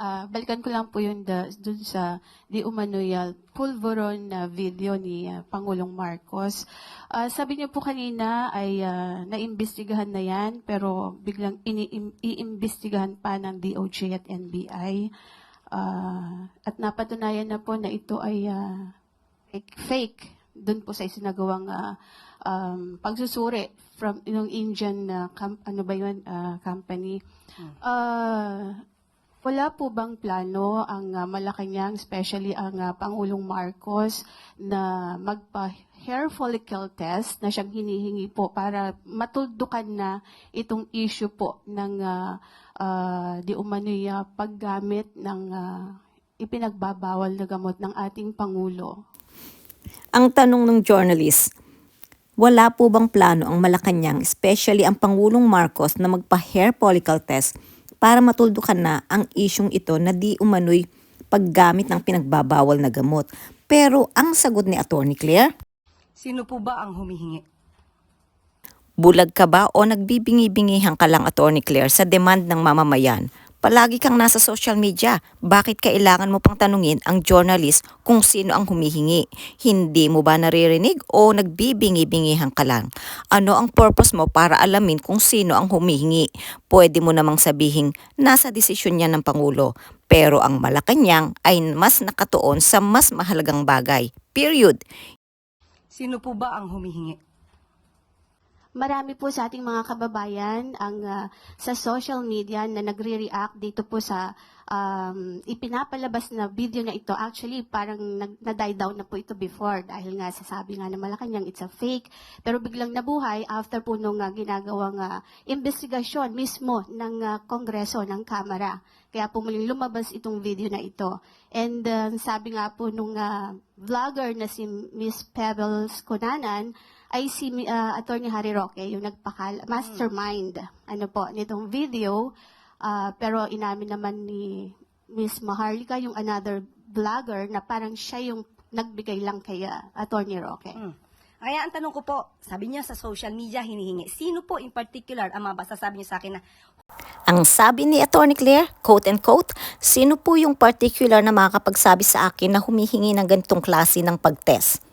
ah, balikan ko lang po yun da, dun sa di umano'y ah, pulveron na video ni ah, Pangulong Marcos. Ah, sabi niyo po kanina ay ah, naimbestigahan na yan pero biglang iimbestigahan pa ng DOJ at NBI. Ah, at napatunayan na po na ito ay ah, fake, fake dun po sa isinagawang ah, um, pagsusuri from yung Indian na com- ano ba yun, ah, company. Ah, wala po bang plano ang ah, Malacanang, especially ang ah, Pangulong Marcos, na magpa-hair follicle test na siyang hinihingi po para matuldukan na itong issue po ng ah, ah, di paggamit ng ah, ipinagbabawal na gamot ng ating Pangulo? Ang tanong ng journalist, wala po bang plano ang Malacanang, especially ang Pangulong Marcos na magpa-hair follicle test para matuldukan na ang isyong ito na di umano'y paggamit ng pinagbabawal na gamot. Pero ang sagot ni Attorney Claire, Sino po ba ang humihingi? bulag ka ba o nagbibingi-bingihan ka lang Attorney Claire sa demand ng mamamayan? Palagi kang nasa social media. Bakit kailangan mo pang tanungin ang journalist kung sino ang humihingi? Hindi mo ba naririnig o nagbibingi-bingihan ka lang? Ano ang purpose mo para alamin kung sino ang humihingi? Pwede mo namang sabihin nasa desisyon niya ng Pangulo. Pero ang Malacanang ay mas nakatuon sa mas mahalagang bagay. Period. Sino po ba ang humihingi? Marami po sa ating mga kababayan ang ah, sa social media na nagre-react dito po sa um, ipinapalabas na video na ito. Actually, parang nag- na-die down na po ito before dahil nga sasabi nga na Malacanang it's a fake. Pero biglang nabuhay after po nung ah, ginagawang ah, investigasyon mismo ng ah, Kongreso, ng Kamara. Kaya po muling lumabas itong video na ito. And ah, sabi nga po nung ah, vlogger na si Miss Pebbles Conanan, ay si uh, Attorney Harry Roque, yung nagpakal mastermind ano po nitong video. Ah, pero inamin naman ni Miss Maharlika, yung another vlogger, na parang siya yung nagbigay lang kay ah, Attorney Roque. Hmm. Kaya ang tanong ko po, sabi niya sa social media hinihingi. Sino po in particular ang mga sabi niya sa akin na Ang sabi ni Attorney Claire, quote and quote, sino po yung particular na makakapagsabi sa akin na humihingi ng ganitong klase ng pagtest?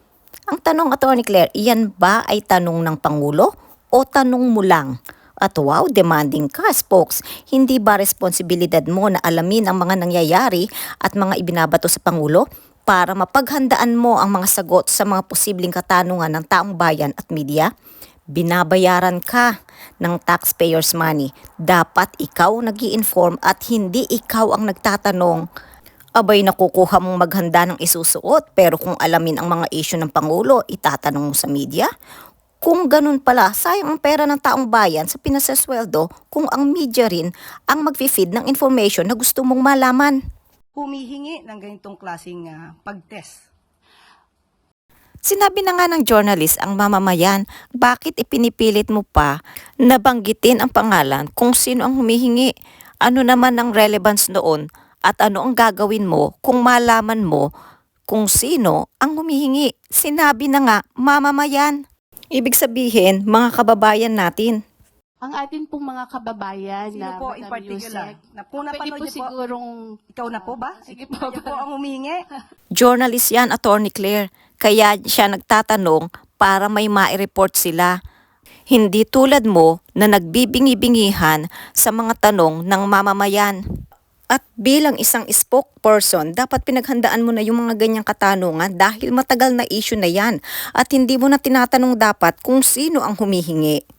Ang tanong, Attorney Claire, iyan ba ay tanong ng Pangulo o tanong mo lang? At wow, demanding ka, spokes. Hindi ba responsibilidad mo na alamin ang mga nangyayari at mga ibinabato sa Pangulo para mapaghandaan mo ang mga sagot sa mga posibleng katanungan ng taong bayan at media? Binabayaran ka ng taxpayers' money. Dapat ikaw nag inform at hindi ikaw ang nagtatanong abay nakukuha mong maghanda ng isusuot pero kung alamin ang mga issue ng Pangulo, itatanong mo sa media? Kung ganun pala, sayang ang pera ng taong bayan sa pinasasweldo kung ang media rin ang mag-feed ng information na gusto mong malaman. humihingi ng ganitong klaseng ah, pag-test? Sinabi na nga ng journalist ang mamamayan, bakit ipinipilit mo pa na banggitin ang pangalan kung sino ang humihingi? Ano naman ang relevance noon at ano ang gagawin mo kung malaman mo kung sino ang humihingi? Sinabi na nga, mamamayan. Ibig sabihin, mga kababayan natin. Ang atin pong mga kababayan Sino na po in particular? Yusek, Na po pwede po sigurong Ikaw na po ba? Sige po. po. po ang humihingi? Journalist yan, Attorney Claire. Kaya siya nagtatanong para may mai-report sila. Hindi tulad mo na nagbibingi-bingihan sa mga tanong ng mamamayan. At bilang isang spokesperson, dapat pinaghandaan mo na yung mga ganyang katanungan dahil matagal na issue na yan at hindi mo na tinatanong dapat kung sino ang humihingi.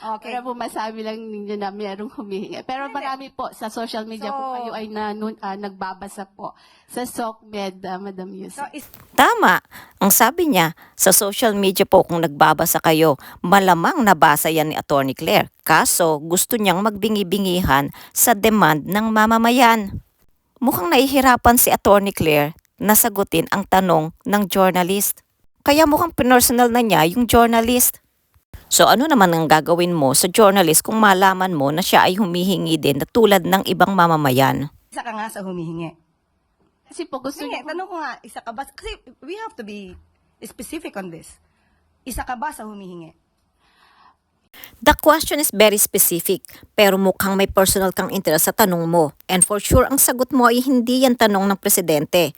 Okay. Pero po masabi lang ninyo na mayroong humihingi. Pero Hindi. marami po sa social media So- kung kayo ay nanun, ah, nagbabasa po sa SOCMED, ah, Madam So, Yusek. is, Tama. Ang sabi niya, sa social media po kung nagbabasa kayo, malamang nabasa yan ni Attorney Claire. Kaso gusto niyang magbingi-bingihan sa demand ng mamamayan. Mukhang nahihirapan si Attorney Claire na sagutin ang tanong ng journalist. Kaya mukhang personal na niya yung journalist. So ano naman ang gagawin mo sa journalist kung malaman mo na siya ay humihingi din na tulad ng ibang mamamayan? isa ka nga sa humihingi. Kasi po gusto po- tanong ko nga, isa ka ba? Kasi we have to be specific on this. Isa ka ba sa humihingi? The question is very specific, pero mukhang may personal kang interest sa tanong mo. And for sure, ang sagot mo ay hindi yan tanong ng presidente.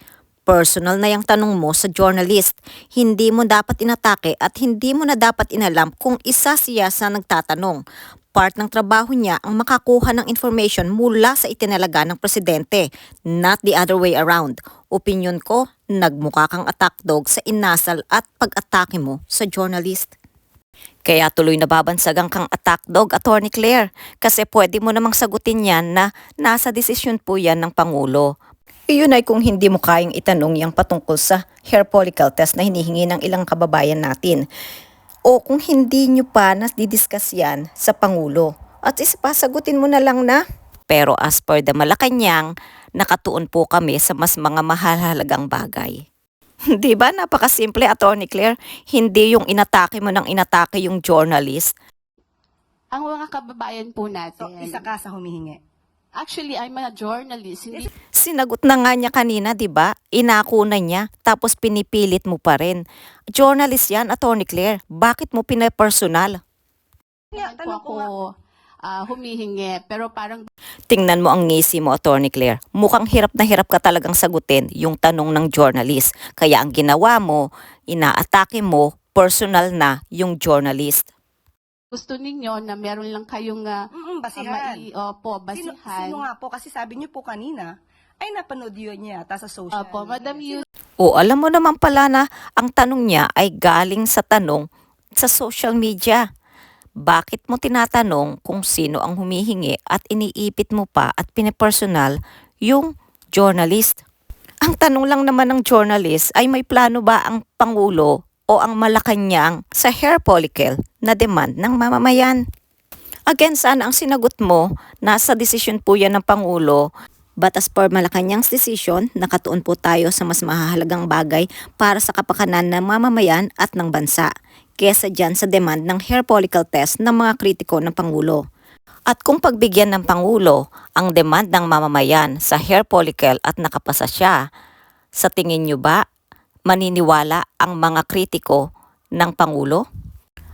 Personal na yung tanong mo sa journalist. Hindi mo dapat inatake at hindi mo na dapat inalam kung isa siya sa nagtatanong. Part ng trabaho niya ang makakuha ng information mula sa itinalaga ng presidente, not the other way around. Opinion ko, nagmukha kang attack dog sa inasal at pag-atake mo sa journalist. Kaya tuloy nababansagang kang attack dog, Attorney Claire, kasi pwede mo namang sagutin yan na nasa desisyon po yan ng Pangulo. Iyon ay kung hindi mo kayang itanong yung patungkol sa hair follicle test na hinihingi ng ilang kababayan natin. O kung hindi nyo pa na-discuss yan sa Pangulo. At isapasagutin mo na lang na. Pero as per the Malacanang, nakatuon po kami sa mas mga mahalagang bagay. Di ba? Napakasimple, Attorney Claire. Hindi yung inatake mo ng inatake yung journalist. Ang mga kababayan po So, natin. isa ka sa humihingi. Actually, I'm a journalist. Hindi Sinagot na nga niya kanina, di ba? Inako na niya, tapos pinipilit mo pa rin. Journalist yan, Attorney Claire. Bakit mo pinapersonal? Po tanong ako ko nga. ah, humihingi. Pero parang Tingnan mo ang ngisi mo, Attorney Claire. Mukhang hirap na hirap ka talagang sagutin yung tanong ng journalist. Kaya ang ginawa mo, inaatake mo, personal na yung journalist. gusto ninyo na meron lang kayong uh, Mm-mm, basihan. mai, opo, Sino, basihan. sino nga po? Kasi sabi niyo po kanina, ay napanood yun niya yata sa social Opo, media. Madam Yu, O alam mo naman pala na ang tanong niya ay galing sa tanong sa social media. Bakit mo tinatanong kung sino ang humihingi at iniipit mo pa at pinepersonal yung journalist? Ang tanong lang naman ng journalist ay may plano ba ang Pangulo o ang Malacanang sa hair follicle na demand ng mamamayan? Again, sana ang sinagot mo, nasa desisyon po yan ng Pangulo But as per Malacanang's decision, nakatuon po tayo sa mas mahalagang bagay para sa kapakanan ng mamamayan at ng bansa, kesa dyan sa demand ng hair follicle test ng mga kritiko ng Pangulo. At kung pagbigyan ng Pangulo ang demand ng mamamayan sa hair follicle at nakapasa siya, sa tingin nyo ba maniniwala ang mga kritiko ng Pangulo?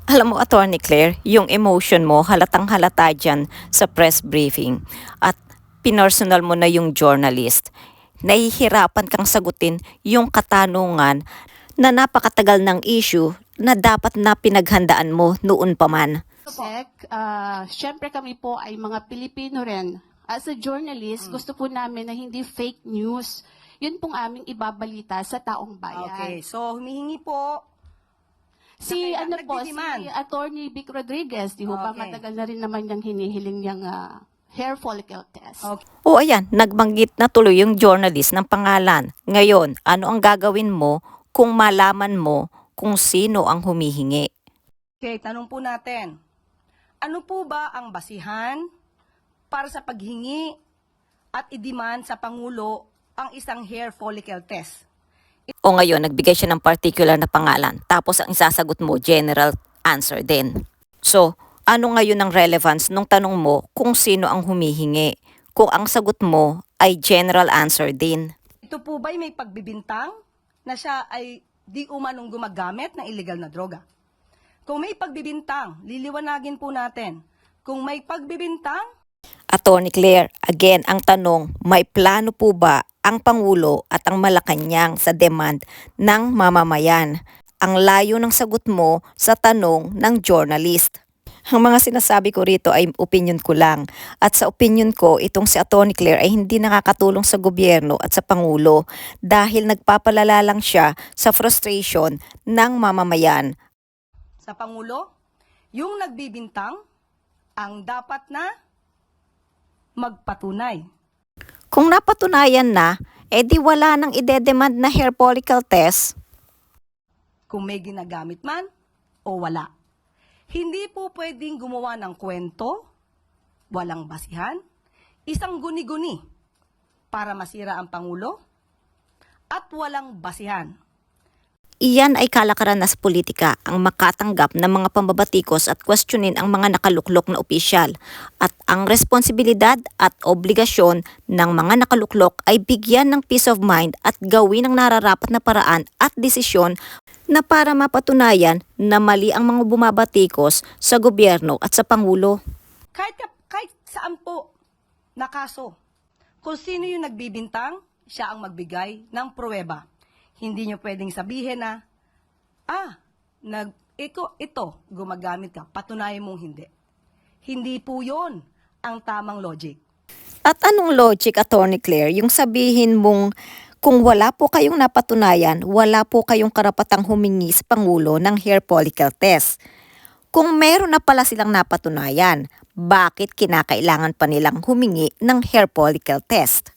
Alam mo, Attorney Claire, yung emotion mo halatang halata dyan sa press briefing at pinersonal mo na yung journalist. Nahihirapan kang sagutin yung katanungan na napakatagal ng issue na dapat na pinaghandaan mo noon pa man. Sec, ah, syempre kami po ay mga Pilipino rin. As a journalist, gusto po namin na hindi fake news. Yun pong aming ibabalita sa taong bayan. Okay, so humihingi po. Si ano po, si. Attorney Vic Rodriguez, di ho ba Okay. matagal na rin naman niyang hinihiling niyang ah, hair follicle test. Okay. O ayan, nagbanggit na tuloy yung journalist ng pangalan. Ngayon, ano ang gagawin mo kung malaman mo kung sino ang humihingi? Okay, tanong po natin. Ano po ba ang basihan para sa paghingi at i-demand sa Pangulo ang isang hair follicle test? O ngayon, nagbigay siya ng particular na pangalan. Tapos ang isasagot mo, general answer din. So, ano ngayon ang relevance nung tanong mo kung sino ang humihingi? Kung ang sagot mo ay general answer din. Ito po ba'y may pagbibintang na siya ay di umanong gumagamit ng illegal na droga? Kung may pagbibintang, liliwanagin po natin. Kung may pagbibintang, Attorney Claire, again, ang tanong, may plano po ba ang Pangulo at ang Malacanang sa demand ng mamamayan? Ang layo ng sagot mo sa tanong ng journalist. Ang mga sinasabi ko rito ay opinion ko lang. At sa opinion ko, itong si Attorney Claire ay hindi nakakatulong sa gobyerno at sa Pangulo dahil nagpapalala lang siya sa frustration ng mamamayan sa Pangulo, yung nagbibintang ang dapat na magpatunay. Kung napatunayan na, edi wala nang idedemand na hair follicle test. Kung may ginagamit man o wala. Hindi po pwedeng gumawa ng kwento, walang basihan, isang guni-guni para masira ang Pangulo, at walang basihan Iyan ay kalakaran na sa politika ang makatanggap ng mga pambabatikos at questionin ang mga nakaluklok na opisyal. At ang responsibilidad at obligasyon ng mga nakaluklok ay bigyan ng peace of mind at gawin ang nararapat na paraan at desisyon na para mapatunayan na mali ang mga bumabatikos sa gobyerno at sa Pangulo. Kahit, kahit saan po na kaso, kung sino yung nagbibintang, siya ang magbigay ng pruweba. Hindi nyo pwedeng sabihin na, ah, nag, ito, ito, gumagamit ka, patunayan mong hindi. Hindi po yon ang tamang logic. At anong logic, Attorney Claire, yung sabihin mong kung wala po kayong napatunayan, wala po kayong karapatang humingi sa Pangulo ng hair follicle test. Kung meron na pala silang napatunayan, bakit kinakailangan pa nilang humingi ng hair follicle test?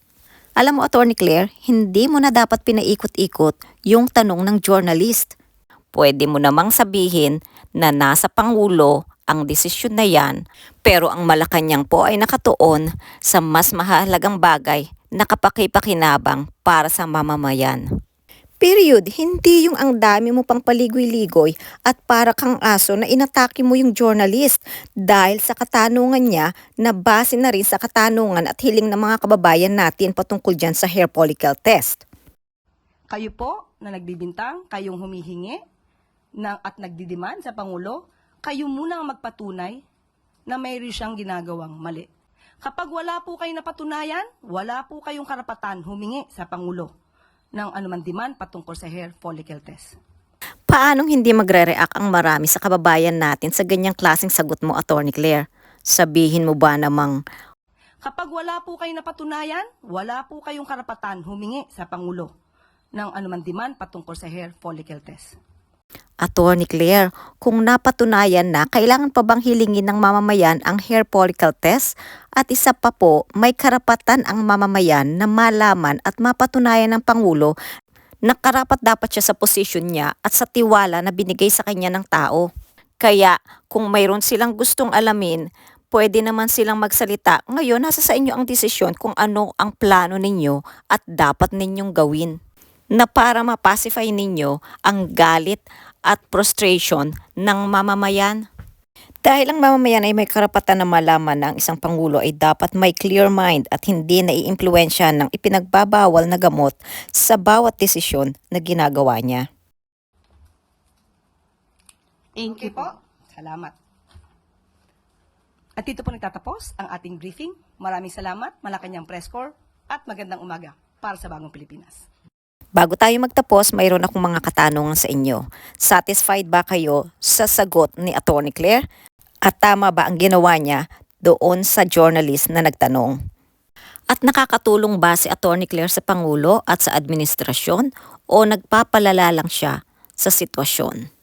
Alam mo, Attorney Claire, hindi mo na dapat pinaikot-ikot yung tanong ng journalist. Pwede mo namang sabihin na nasa Pangulo ang desisyon na yan, pero ang Malacanang po ay nakatuon sa mas mahalagang bagay na kapakipakinabang para sa mamamayan. Period, hindi yung ang dami mo pang paligoy-ligoy at para kang aso na inatake mo yung journalist dahil sa katanungan niya na base na rin sa katanungan at hiling ng mga kababayan natin patungkol dyan sa hair follicle test. Kayo po na nagbibintang, kayong humihingi ng, at nagdidiman sa Pangulo, kayo muna ang magpatunay na mayroon siyang ginagawang mali. Kapag wala po kayo napatunayan, wala po kayong karapatan humingi sa Pangulo ng anuman demand patungkol sa hair follicle test. Paanong hindi magre-react ang marami sa kababayan natin sa ganyang klaseng sagot mo, Attorney Claire? Sabihin mo ba namang Kapag wala po kayo napatunayan, wala po kayong karapatan humingi sa Pangulo ng anuman demand patungkol sa hair follicle test. Attorney Claire, kung napatunayan na, kailangan pa bang hilingin ng mamamayan ang hair follicle test? At isa pa po, may karapatan ang mamamayan na malaman at mapatunayan ng Pangulo na karapat dapat siya sa posisyon niya at sa tiwala na binigay sa kanya ng tao. Kaya kung mayroon silang gustong alamin, pwede naman silang magsalita. Ngayon, nasa sa inyo ang desisyon kung ano ang plano ninyo at dapat ninyong gawin na para mapacify ninyo ang galit at frustration ng mamamayan. Dahil ang mamamayan ay may karapatan na malaman na ang isang pangulo ay dapat may clear mind at hindi naiimpluensya ng ipinagbabawal na gamot sa bawat desisyon na ginagawa niya. Thank you po. Salamat. At dito po nagtatapos ang ating briefing. Maraming salamat, Malacanang Press Corps, at magandang umaga para sa Bagong Pilipinas. Bago tayo magtapos, mayroon akong mga katanungan sa inyo. Satisfied ba kayo sa sagot ni Attorney Claire? At tama ba ang ginawa niya doon sa journalist na nagtanong? At nakakatulong ba si Attorney Claire sa Pangulo at sa administrasyon o nagpapalala lang siya sa sitwasyon?